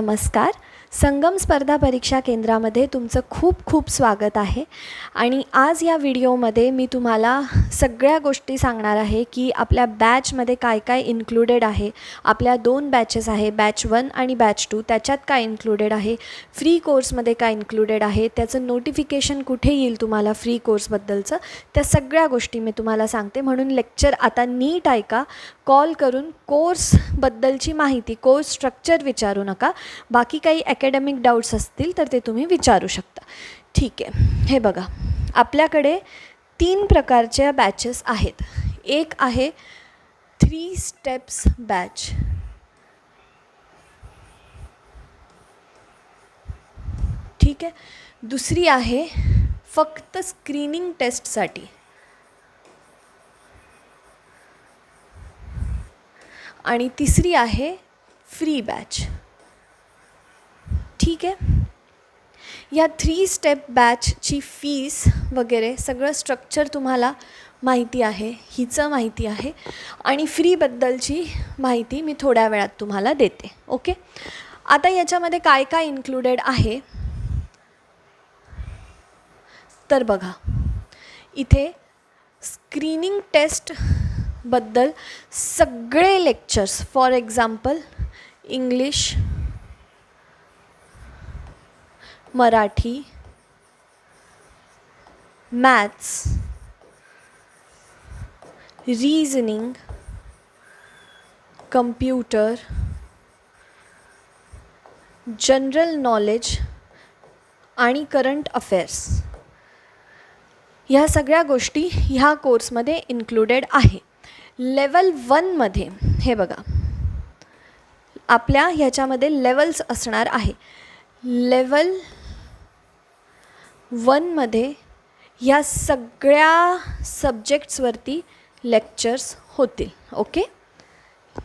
नमस्कार. संगम स्पर्धा परीक्षा केंद्रामध्ये तुमचं खूप खूप स्वागत आहे. आणि आज या व्हिडिओमध्ये मी तुम्हाला सगळ्या गोष्टी सांगणार आहे की आपल्या बॅचमध्ये काय काय इन्क्लुडेड आहे. आपल्या दोन बॅचेस आहे बॅच वन आणि बॅच टू. त्याच्यात काय इन्क्लुडेड आहे? फ्री कोर्समध्ये काय इन्क्लुडेड आहे? त्याचं नोटिफिकेशन कुठे येईल तुम्हाला फ्री कोर्सबद्दलचं? त्या सगळ्या गोष्टी मी तुम्हाला सांगते. म्हणून लेक्चर आता नीट ऐका. कॉल करून कोर्सबद्दलची माहिती कोर्स स्ट्रक्चर विचारू नका. बाकी काही ॲकॅडमिक डाऊट्स असतील तर ते तुम्ही विचारू शकता. ठीक आहे. हे बघा. आपल्याकडे तीन प्रकारच्या बॅचेस आहेत. एक आहे थ्री स्टेप्स बॅच ठीक आहे. दुसरी आहे फक्त स्क्रीनिंग टेस्टसाठी आणि तिसरी आहे फ्री बॅच. ठीक आहे? या थ्री स्टेप बॅचची फीस वगैरे सगळं स्ट्रक्चर तुम्हाला माहिती आहे हिचं माहिती आहे. आणि फ्रीबद्दलची माहिती मी थोड्या वेळात तुम्हाला देते. ओके आता याच्यामध्ये काय काय इन्क्लुडेड आहे? तर बघा. इथे स्क्रीनिंग टेस्ट बद्दल सगळे lectures for example English Marathi maths reasoning computer general knowledge आणि करंट अफेअर्स. ह्या सगळ्या गोष्टी ह्या कोर्समध्ये इन्क्लुडेड आहे लेवल वनमध्ये हे बघा. आपल्या ह्याच्यामध्ये लेवल्स असणार आहे. लेवल वनमध्ये ह्या सगळ्या सब्जेक्ट्सवरती लेक्चर्स होतील ओके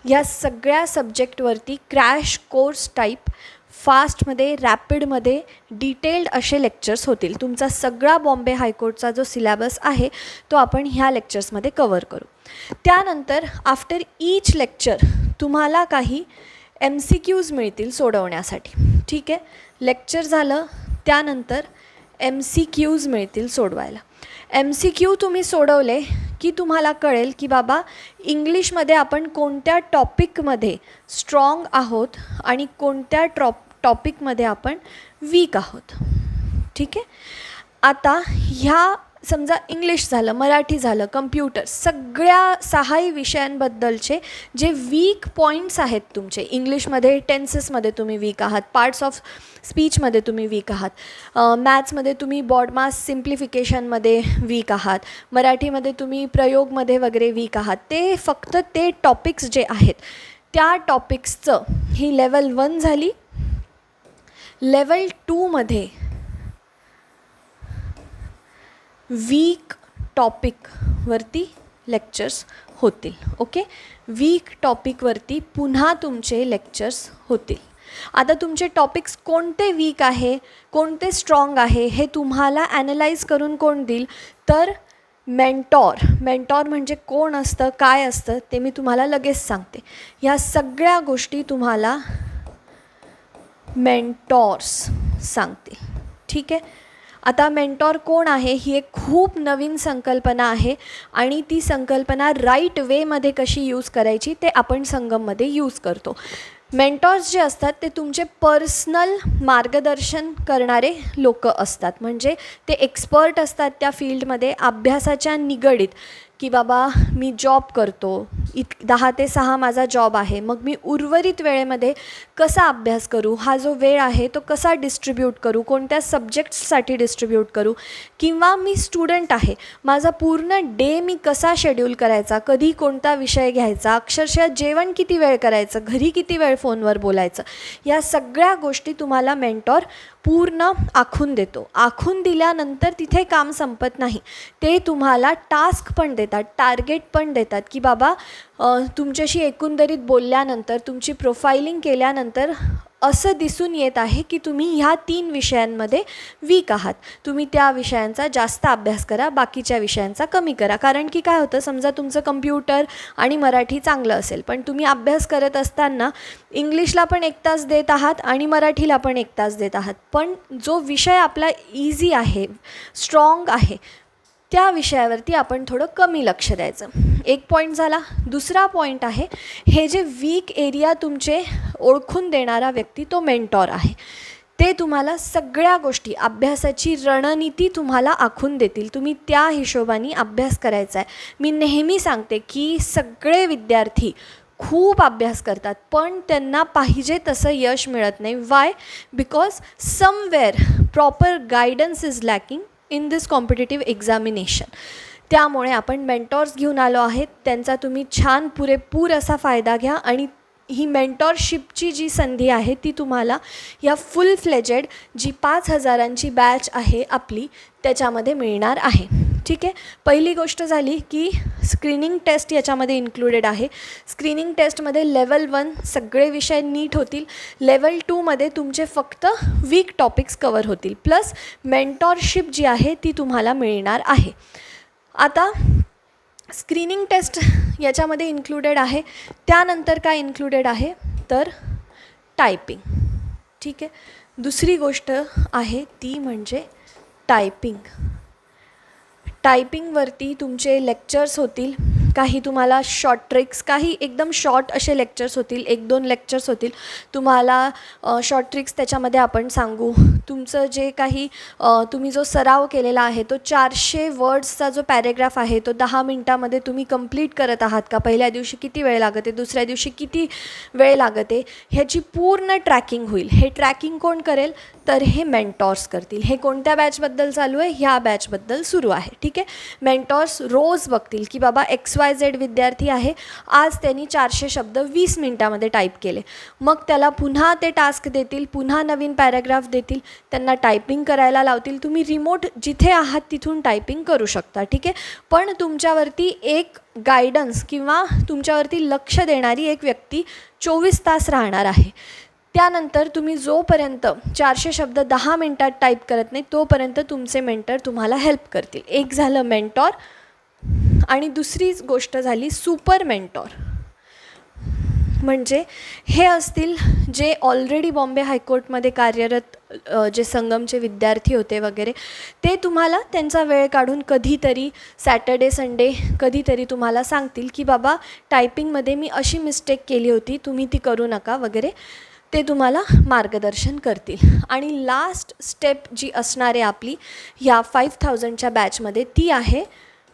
या सगळ्या सब्जेक्टवरती क्रॅश कोर्स टाईप फास्टमध्ये रॅपिडमध्ये डिटेल्ड असे लेक्चर्स होतील. तुमचा सगळा बॉम्बे हायकोर्टचा जो सिलॅबस आहे तो आपण ह्या लेक्चर्समध्ये कवर करू. त्यानंतर आफ्टर ईच लेक्चर तुम्हाला काही एम सी क्यूज मिळतील सोडवण्यासाठी. ठीक आहे? लेक्चर झालं त्यानंतर एम सी क्यूज मिळतील सोडवायला. एम सी क्यू तुम्ही सोडवले की तुम्हाला कळेल की बाबा इंग्लिशमध्ये आपण कोणत्या टॉपिकमध्ये स्ट्रॉंग आहोत आणि कोणत्या ट्रॉप टॉपिकमध्ये आपण वीक आहोत. ठीक आहे? आता ह्या समजा इंग्लिश झालं मराठी झालं कम्प्युटर सगळ्या सहाही विषयांबद्दलचे जे वीक पॉईंट्स आहेत तुमचे इंग्लिशमध्ये टेन्सेसमध्ये तुम्ही वीक आहात पार्ट्स ऑफ स्पीचमध्ये तुम्ही वीक आहात मॅथ्समध्ये तुम्ही बॉडमास सिम्प्लिफिकेशनमध्ये वीक आहात मराठीमध्ये तुम्ही प्रयोगमध्ये वगैरे वीक आहात ते फक्त ते टॉपिक्स जे आहेत त्या टॉपिक्सचं ही लेवल वन झाली. लेवल टूमध्ये वीक टॉपिकवरती लेक्चर्स होतील ओके वीक टॉपिकवरती पुन्हा तुमचे लेक्चर्स होतील. आता तुमचे टॉपिक्स कोणते वीक आहे कोणते स्ट्रॉंग आहे हे तुम्हाला ॲनलाईज करून कोण देईल? तर मेंटॉर मेंटॉर म्हणजे कोण असतं काय असतं ते मी तुम्हाला लगेच सांगते. ह्या सगळ्या गोष्टी तुम्हाला मेंटॉर्स सांगतील. ठीक आहे? आता मेंटॉर कोण आहे ही एक खूप नवीन संकल्पना आहे आणि ती संकल्पना राईट वेमध्ये कशी यूज करायची ते आपण संगममध्ये यूज करतो. मेंटॉर्स जे असतात ते तुमचे पर्सनल मार्गदर्शन करणारे लोक असतात. म्हणजे ते एक्सपर्ट असतात त्या फील्डमध्ये अभ्यासाच्या निगडीत की बाबा मी जॉब करतो इत दहा ते सहा माझा जॉब आहे मग मी उर्वरित वेळेमध्ये कसा अभ्यास करू? हा जो वेळ आहे तो कसा डिस्ट्रीब्यूट करू? कोणत्या सब्जेक्ट्ससाठी डिस्ट्रीब्यूट करू? किंवा मी स्टुडंट आहे माझा पूर्ण डे मी कसा शेड्यूल करायचा? कधी कोणता विषय घ्यायचा? अक्षरशः जेवण किती वेळ करायचं? घरी किती वेळ फोनवर बोलायचं? या सगळ्या गोष्टी तुम्हाला मेंटॉर पूर्ण आखून देतो. आखून दिल्यानंतर तिथे काम संपत नाही. ते तुम्हाला टास्क पण देतात टार्गेट पण देतात की बाबा तुमच्याशी एकंदरीत बोलल्यानंतर तुमची प्रोफायलिंग केल्यानंतर असं दिसून येत आहे की तुम्ही ह्या तीन विषयांमध्ये वीक आहात. तुम्ही त्या विषयांचा जास्त अभ्यास करा बाकीच्या विषयांचा कमी करा. कारण की काय होतं समजा तुमचं कम्प्युटर आणि मराठी चांगलं असेल पण तुम्ही अभ्यास करत असताना इंग्लिशला पण एक तास देत आहात आणि मराठीला पण एक तास देत आहात. पण जो विषय आपला इझी आहे स्ट्रॉंग आहे त्या विषयावरती आपण थोडं कमी लक्ष द्यायचं. एक पॉईंट झाला. दुसरा पॉईंट आहे हे जे वीक एरिया तुमचे ओळखून देणारा व्यक्ती तो मेंटॉर आहे. ते तुम्हाला सगळ्या गोष्टी अभ्यासाची रणनीती तुम्हाला आखून देतील. तुम्ही त्या हिशोबाने अभ्यास करायचा आहे. मी नेहमी सांगते की सगळे विद्यार्थी खूप अभ्यास करतात पण त्यांना पाहिजे तसं यश मिळत नाही. Why because somewhere proper guidance is lacking in this competitive examination त्यामुळे आपण मेंटॉर्स घेऊन आलो आहेत. त्यांचा तुम्ही छान पुरेपूर असा फायदा घ्या आणि ही मेंटॉरशिपची जी संधी आहे ती तुम्हाला या फुल फ्लेजेड जी पाच हजारांची बॅच आहे आपली त्याच्यामध्ये मिळणार आहे. ठीक आहे. पहिली गोष्ट झाली की स्क्रीनिंग टेस्ट याच्यामध्ये इन्क्लुडेड आहे. स्क्रीनिंग टेस्टमध्ये लेवल वन सगळे विषय नीट होतील. लेवल टूमध्ये तुमचे फक्त वीक टॉपिक्स कवर होतील. प्लस मेंटॉरशिप जी आहे ती तुम्हाला मिळणार आहे. आता स्क्रीनिंग टेस्ट याच्यामध्ये इन्क्लुडेड आहे. त्यानंतर काय इन्क्लुडेड आहे? तर टायपिंग ठीक आहे. दुसरी गोष्ट आहे ती म्हणजे टायपिंग टायपिंगवरती तुमचे लेक्चर्स होतील काही तुम्हाला शॉर्ट ट्रिक्स काही एकदम शॉर्ट असे लेक्चर्स होतील एक दोन लेक्चर्स होतील. तुम्हाला शॉर्ट ट्रिक्स त्याच्यामध्ये आपण सांगू. तुमचं जे काही तुम्ही जो सराव केलेला आहे तो चारशे वर्ड्सचा जो पॅरेग्राफ आहे तो दहा मिनटामध्ये तुम्ही कंप्लीट करत आहात का? पहिल्या दिवशी किती वेळ लागते? दुसऱ्या दिवशी किती वेळ लागते? ह्याची पूर्ण ट्रॅकिंग होईल. हे ट्रॅकिंग कोण करेल? तर हे मेंटॉर्स करतील. हे कोणत्या बॅचबद्दल चालू आहे? ह्या बॅचबद्दल सुरू आहे. ठीक आहे? मेंटॉर्स रोज बघतील की बाबा एक्स वाय झेड विद्यार्थी आहे. आज त्यांनी चारशे शब्द वीस मिनटामध्ये टाईप केले. मग त्याला पुन्हा ते टास्क देतील पुन्हा नवीन पॅराग्राफ देतील. त्यांना टायपिंग करायला लावतील. तुम्ही रिमोट जिथे आहात तिथून टायपिंग करू शकता. ठीक आहे? पण तुमच्यावरती एक गायडन्स किंवा तुमच्यावरती लक्ष देणारी एक व्यक्ती चोवीस तास राहणार आहे. त्यानंतर तुम्ही जोपर्यंत चारशे शब्द दहा मिनटात टाईप करत नाही तोपर्यंत तुमचे मेंटर तुम्हाला हेल्प करतील. एक झालं मेंटॉर आणि दुसरीच गोष्ट झाली सुपर मेंटॉर म्हणजे हे असतील जे ऑलरेडी बॉम्बे हायकोर्टमध्ये कार्यरत जे संगमचे विद्यार्थी होते वगैरे ते तुम्हाला त्यांचा वेळ काढून कधीतरी सॅटर्डे संडे कधीतरी तुम्हाला सांगतील की बाबा टायपिंगमध्ये मी अशी मिस्टेक केली होती तुम्ही ती करू नका वगैरे. ते तुम्हाला मार्गदर्शन करतील. आणि लास्ट स्टेप जी असणार आहे आपली ह्या फाईव्ह थाउजंडच्या बॅचमध्ये ती आहे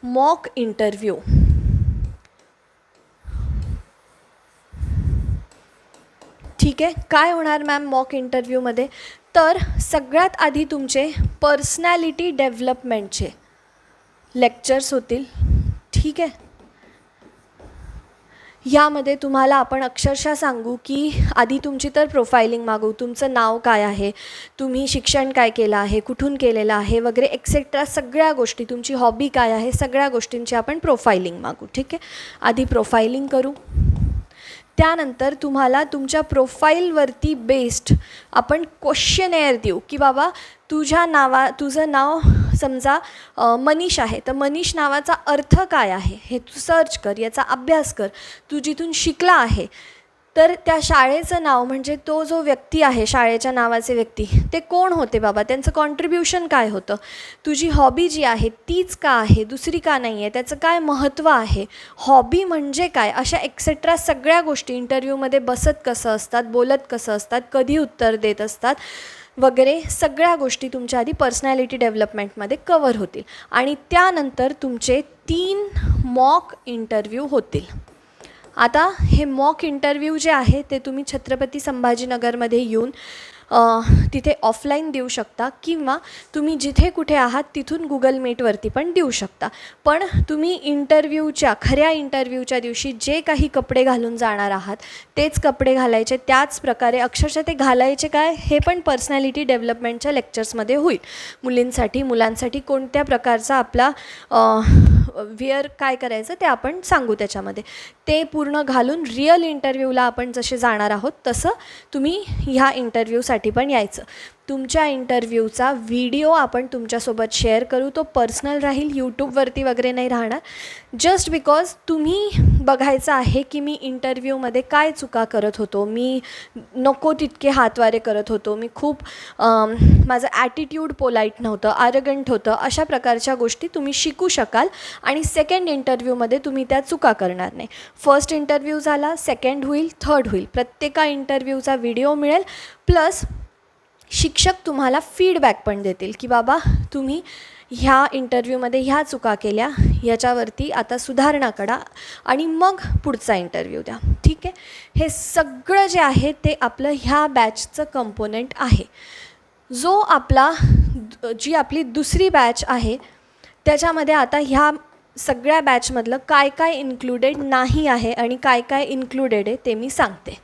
मॉक इंटरव्ह्यू ठीक आहे? काय होणार मॅम मॉक इंटरव्ह्यूमध्ये तर सगळ्यात आधी तुमचे पर्सनॅलिटी डेव्हलपमेंटचे लेक्चर्स होतील. ठीक आहे? यामध्ये तुम्हाला आपण अक्षरशः सांगू की आधी तुमची तर प्रोफायलिंग मागू तुमचं नाव काय आहे? तुम्ही शिक्षण काय केलं आहे? कुठून केलेलं आहे? वगैरे एक्सेट्रा सगळ्या गोष्टी तुमची हॉबी काय आहे? सगळ्या गोष्टींची आपण प्रोफायलिंग मागू. ठीक आहे? आधी प्रोफायलिंग करू. त्यानंतर तुम्हाला तुमच्या प्रोफाईलवरती बेस्ड आपण क्वेश्चन एअर देऊ की बाबा तुझ्या नावा तुझं नाव समजा मनीष आहे. तर मनीष नावाचा अर्थ काय आहे? हे तू सर्च कर याचा अभ्यास कर. तू जिथून शिकला आहे तर त्या शाळेचं नाव म्हणजे तो जो व्यक्ती आहे शाळेच्या नावाचे व्यक्ती ते कोण होते बाबा? त्यांचं कॉन्ट्रीब्युशन काय होतं? तुझी हॉबी जी आहे तीच का आहे? दुसरी का नाही आहे त्याचं काय महत्त्व आहे? हॉबी म्हणजे काय? अशा एक्सेट्रा सगळ्या गोष्टी इंटरव्ह्यूमध्ये बसत कसं असतात बोलत कसं असतात कधी उत्तर देत असतात? वगैरे सगळ्या गोष्टी तुमच्या आधी पर्सनॅलिटी डेव्हलपमेंटमध्ये कवर होतील. आणि त्यानंतर तुमचे तीन मॉक इंटरव्ह्यू होतील. आता हे मॉक इंटरव्ह्यू जे आहे ते तुम्ही छत्रपती संभाजीनगरमध्ये येऊन तिथे ऑफलाईन देऊ शकता किंवा तुम्ही जिथे कुठे आहात तिथून गुगल मीटवरती पण देऊ शकता. पण तुम्ही इंटरव्ह्यूच्या खऱ्या इंटरव्ह्यूच्या दिवशी जे काही कपडे घालून जाणार आहात तेच कपडे घालायचे त्याच प्रकारे अक्षरशः ते घालायचे काय हे पण पर्सनॅलिटी डेव्हलपमेंटच्या लेक्चर्समध्ये होईल. मुलींसाठी मुलांसाठी कोणत्या प्रकारचा आपला विअर वेअर काय करायचं ते आपण सांगू त्याच्यामध्ये. ते पूर्ण घालून रिअल इंटरव्ह्यूला आपण जसे जाणार आहोत तसं तुम्ही ह्या इंटरव्ह्यूसाठी पण यायचं. तुमच्या इंटरव्ह्यूचा व्हिडिओ आपण तुमच्यासोबत शेअर करू. तो पर्सनल राहील यूट्यूबवरती वगैरे नाही राहणार. जस्ट बिकॉज तुम्ही बघायचं आहे की मी इंटरव्ह्यूमध्ये काय चुका करत होतो. मी नको तितके हातवारे करत होतो. मी खूप माझं ॲटिट्यूड पोलाईट नव्हतं आरगंट होतं. अशा प्रकारच्या गोष्टी तुम्ही शिकू शकाल आणि सेकंड इंटरव्ह्यूमध्ये तुम्ही त्या चुका करणार नाही. फर्स्ट इंटरव्ह्यू झाला सेकंड होईल थर्ड होईल. प्रत्येका इंटरव्ह्यूचा व्हिडिओ मिळेल प्लस शिक्षक तुम्हाला फीडबॅक पण देतील की बाबा तुम्ही ह्या इंटरव्ह्यूमध्ये ह्या चुका केल्या याच्यावरती आता सुधारणा करा आणि मग पुढचा इंटरव्ह्यू द्या. ठीक आहे? हे सगळं जे आहे ते आपलं ह्या बॅचचं कंपोनंट आहे. जो आपला जी आपली दुसरी बॅच आहे त्याच्यामध्ये आता ह्या सगळ्या बॅचमधलं काय काय इन्क्लुडेड नाही आहे आणि काय काय इन्क्लुडेड आहे ते मी सांगते.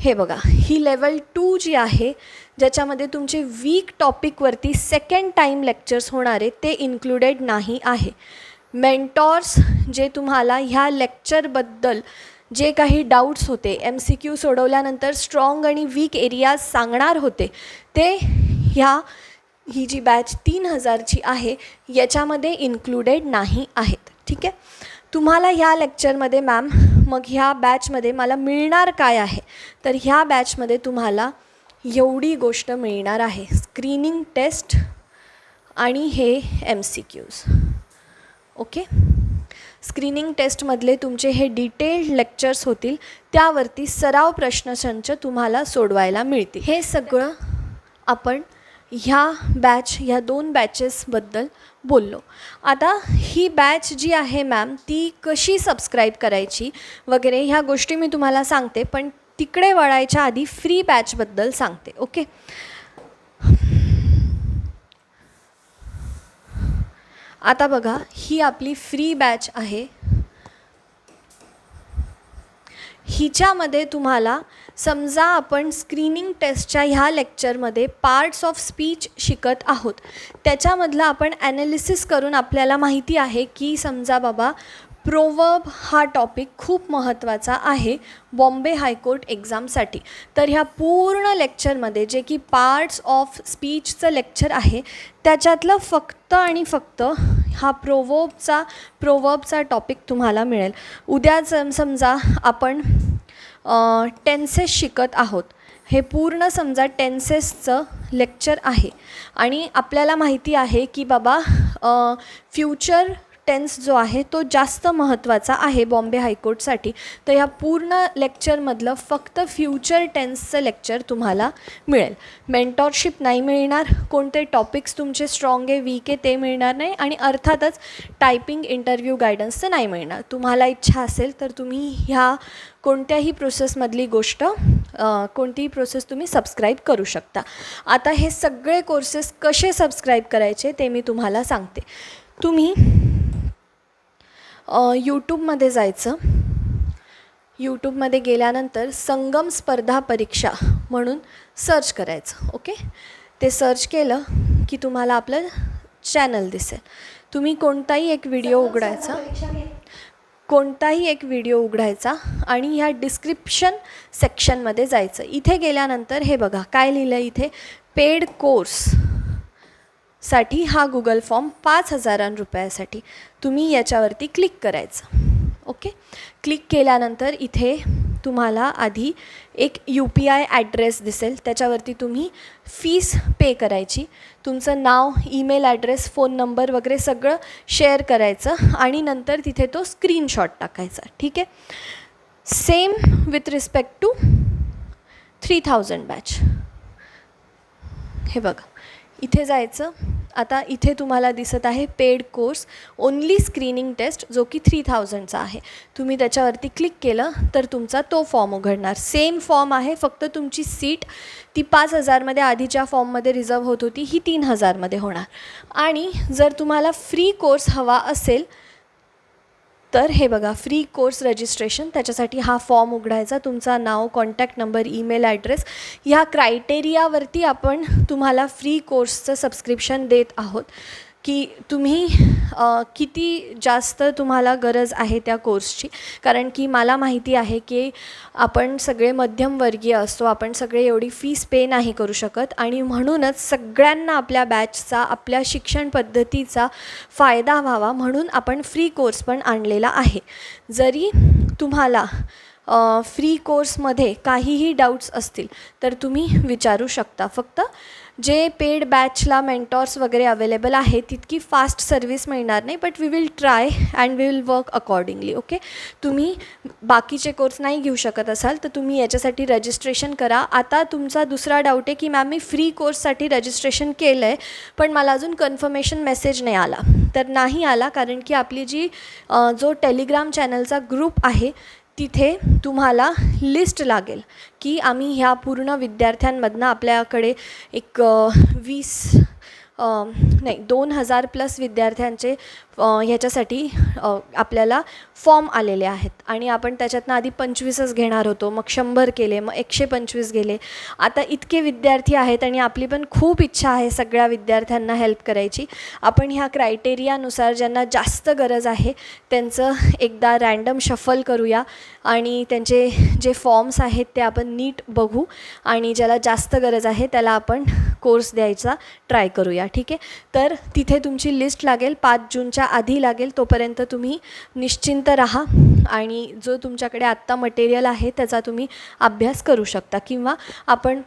हे बघा ही लेवल टू जी आहे ज्याच्यामध्ये तुमचे वीक टॉपिकवरती सेकंड टाईम लेक्चर्स होणारे ते इन्क्लुडेड नाही आहे. मेंटॉर्स जे तुम्हाला ह्या लेक्चरबद्दल जे काही डाऊट्स होते एम सी क्यू सोडवल्यानंतर स्ट्रॉंग आणि वीक एरियाज सांगणार होते ते ह्या ही जी बॅच तीन हजारची आहे याच्यामध्ये इन्क्लुडेड नाही आहेत. ठीक आहे? तुम्हाला ह्या लेक्चरमध्ये मॅम मग ह्या बॅचमध्ये मला मिळणार काय आहे? तर ह्या बॅचमध्ये तुम्हाला एवढी गोष्ट मिळणार आहे. स्क्रीनिंग टेस्ट आणि हे M C Qs okay screening टेस्टमधले तुमचे हे डिटेल्ड लेक्चर्स होतील. त्यावरती सराव प्रश्नसंच तुम्हाला सोडवायला मिळतील. हे सगळं आपण ह्या बॅच ह्या दोन बॅचेसबद्दल बोललो. आता ही बॅच जी आहे मॅम ती कशी सबस्क्राईब करायची वगैरे ह्या गोष्टी मी तुम्हाला सांगते. पण तिकडे वळायच्या आधी फ्री बॅचबद्दल सांगते ओके आता बघा ही आपली फ्री बॅच आहे. हिच्यामध्ये तुम्हाला समजा आपण स्क्रीनिंग टेस्टच्या ह्या लेक्चरमध्ये पार्ट्स ऑफ स्पीच शिकत आहोत. त्याच्यामधलं आपण ॲनालिसिस करून आपल्याला माहिती आहे की समजा बाबा प्रोवर्ब हा टॉपिक खूप महत्त्वाचा आहे बॉम्बे हायकोर्ट एक्झामसाठी. तर ह्या पूर्ण लेक्चरमध्ये जे की पार्ट्स ऑफ स्पीचचं लेक्चर आहे त्याच्यातलं फक्त आणि फक्त हा प्रोवर्बचा प्रोवर्बचा टॉपिक तुम्हाला मिळेल. उद्या सम समजा आपण टेन्सेस शिकत आहोत. हे पूर्ण समजा टेन्सेसचं लेक्चर आहे. आणि आपल्याला माहिती आहे की बाबा फ्युचर टेन्स जो आहे तो जास्त महत्त्वाचा आहे बॉम्बे हायकोर्टसाठी. तर ह्या पूर्ण लेक्चरमधलं फक्त फ्युचर टेन्सचं लेक्चर तुम्हाला मिळेल. मेंटॉरशिप नाही मिळणार कोणते टॉपिक्स तुमचे स्ट्रॉंग आहे वीक आहे ते मिळणार नाही आणि अर्थातच टायपिंग इंटरव्ह्यू गायडन्सचं नाही मिळणार. तुम्हाला इच्छा असेल तर तुम्ही ह्या कोणत्याही प्रोसेसमधली गोष्ट कोणतीही प्रोसेस तुम्ही सबस्क्राईब करू शकता. आता हे सगळे कोर्सेस कसे सबस्क्राईब करायचे ते मी तुम्हाला सांगते. तुम्ही यूट्यूबमध्ये जायचं. यूट्यूबमध्ये गेल्यानंतर संगम स्पर्धा परीक्षा म्हणून सर्च करायचं ओके ते सर्च केलं की तुम्हाला आपलं चॅनल दिसेल. तुम्ही कोणताही एक व्हिडिओ उघडायचा. कोणताही एक व्हिडिओ उघडायचा आणि ह्या डिस्क्रिप्शन सेक्शनमध्ये जायचं. इथे गेल्यानंतर हे बघा काय लिहिलं इथे? पेड कोर्स साठी हा गुगल फॉर्म पाच हजारां रुपयासाठी. तुम्ही याच्यावरती क्लिक करायचं. ओके क्लिक केल्यानंतर इथे तुम्हाला आधी एक यू पी आय ॲड्रेस दिसेल. त्याच्यावरती तुम्ही फीस पे करायची. तुमचं नाव ईमेल ॲड्रेस फोन नंबर वगैरे सगळं शेअर करायचं आणि नंतर तिथे तो स्क्रीनशॉट टाकायचा. ठीक आहे? Same with respect to three thousand batch हे बघा. इथे जायचं. आता इथे तुम्हाला दिसत आहे paid course only screening test जो की थ्री थाउजंडचा आहे. तुम्ही त्याच्यावरती क्लिक केलं तर तुमचा तो फॉर्म उघडणार. सेम फॉर्म आहे फक्त तुमची सीट ती पाच हजारमध्ये आधीच्या फॉर्ममध्ये रिझर्व होत होती ही तीन हजारमध्ये होणार. आणि जर तुम्हाला फ्री कोर्स हवा असेल तर हे बघा फ्री कोर्स रजिस्ट्रेशन त्याच्यासाठी हा फॉर्म उघडायचा. तुमचा नाव कॉन्टॅक्ट नंबर ईमेल ॲड्रेस ह्या क्रायटेरियावरती आपण तुम्हाला फ्री कोर्सचं सबस्क्रिप्शन देत आहोत. की तुम्ही किती जास्त तुम्हाला गरज आहे त्या कोर्सची? कारण की मला माहिती आहे की आपण सगळे मध्यमवर्गीय असतो आपण सगळे एवढी फीस पे नाही करू शकत आणि म्हणूनच सगळ्यांना आपल्या बॅचचा आपल्या शिक्षण पद्धतीचा फायदा व्हावा म्हणून आपण फ्री कोर्स पण आणलेला आहे. जरी तुम्हाला फ्री कोर्समध्ये काहीही डाऊट्स असतील तर तुम्ही विचारू शकता. फक्त जे पेड बॅचला मेंटॉर्स वगैरे अवेलेबल आहे तितकी फास्ट सर्व्हिस मिळणार नाही but we will try and we will work accordingly okay तुम्ही बाकीचे कोर्स नाही घेऊ शकत असाल तर तुम्ही याच्यासाठी रजिस्ट्रेशन करा. आता तुमचा दुसरा डाऊट आहे की मॅम मी फ्री कोर्ससाठी रजिस्ट्रेशन केलं आहे पण मला अजून कन्फर्मेशन मेसेज नाही आला. तर नाही आला कारण की आपली जी जो टेलिग्राम चॅनलचा ग्रुप आहे तिथे तुम्हाला लिस्ट लागेल की आम्ही ह्या पूर्ण विद्यार्थ्यांमधनं आपल्याकडे एक वीस नाही दोन हजार प्लस विद्यार्थ्यांचे ह्याच्यासाठी आपल्याला फॉर्म आलेले आहेत. आणि आपण त्याच्यातनं आधी पंचवीसच घेणार होतो. मग शंभर केले मग एकशे पंचवीस गेले. आता इतके विद्यार्थी आहेत आणि आपली पण खूप इच्छा आहे सगळ्या विद्यार्थ्यांना हेल्प करायची. आपण ह्या क्रायटेरियानुसार ज्यांना जास्त गरज आहे त्यांचं एकदा रँडम शफल करूया. आणि त्यांचे जे फॉर्म्स आहेत ते आपण नीट बघू. आणि ज्याला जास्त गरज आहे त्याला आपण कोर्स द्यायचा ट्राय करूया ठीक आहे? तर तिथे तुमची लिस्ट लागेल पाच जूनच्या आधी लागेल तोपर्यंत तुम्ही निश्चिंत राहा आणि जो तुमच्याकडे आत्ता मटेरियल आहे त्याचा तुम्ही अभ्यास करू शकता. किंवा आपण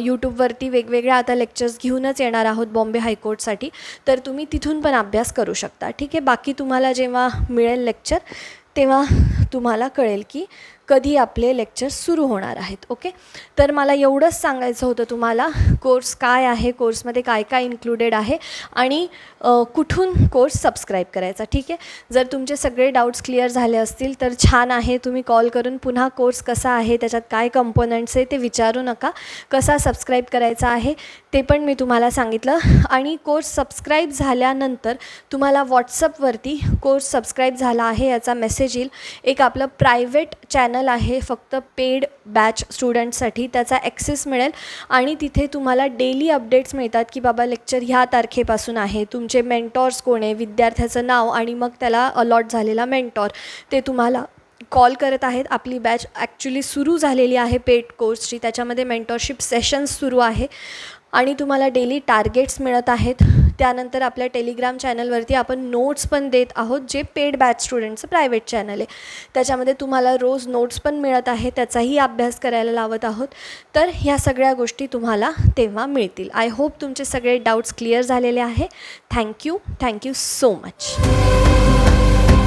यूट्यूबवरती वेगवेगळ्या आता लेक्चर्स घेऊनच येणार आहोत बॉम्बे हायकोर्टसाठी तर तुम्ही तिथून पण अभ्यास करू शकता ठीक आहे? बाकी तुम्हाला जेव्हा मिळेल लेक्चर तेव्हा तुम्हाला कळेल की कधी आपले लेक्चर सुरू होणार आहेत ओके तर मला एवढंच सांगायचं होतं तुम्हाला कोर्स काय आहे कोर्समध्ये काय काय इन्क्लुडेड आहे आणि कुठून कोर्स सबस्क्राईब करायचा ठीक आहे? जर तुमचे सगळे डाऊट्स क्लिअर झाले असतील तर छान आहे तुम्ही कॉल करून पुन्हा कोर्स कसा आहे त्याच्यात काय कंपोनंट्स आहे ते विचारू नका. कसा सबस्क्राईब करायचा आहे ते पण मी तुम्हाला सांगितलं. आणि कोर्स सबस्क्राईब झाल्यानंतर तुम्हाला व्हॉट्सअपवरती कोर्स सबस्क्राईब झाला आहे याचा मेसेज येईल. एक आपलं प्रायव्हेट चॅनल आहे फक्त पेड बॅच स्टुडंटसाठी त्याचा ॲक्सेस मिळेल. आणि तिथे तुम्हाला डेली अपडेट्स मिळतात की बाबा लेक्चर ह्या तारखेपासून आहे तुमचे मेंटॉर्स कोण आहे विद्यार्थ्याचं नाव आणि मग त्याला अलॉट झालेला मेंटॉर ते तुम्हाला कॉल करत आहेत. आपली बॅच ॲक्च्युली सुरू झालेली आहे पेड कोर्सची त्याच्यामध्ये मेंटॉरशिप सेशन्स सुरू आहे. आणि तुम्हाला डेली टार्गेट्स मिळत आहेत. त्यानंतर आपल्या टेलिग्राम चॅनलवरती आपण नोट्स पण देत आहोत जे पेड बॅच स्टुडंटचं प्रायव्हेट चॅनल आहे. त्याच्यामध्ये तुम्हाला रोज नोट्स पण मिळत आहे त्याचाही अभ्यास करायला लावत आहोत. तर ह्या सगळ्या गोष्टी तुम्हाला तेव्हा मिळतील. आय होप तुमचे सगळे डाऊट्स क्लिअर झालेले आहे. Thank you thank you so much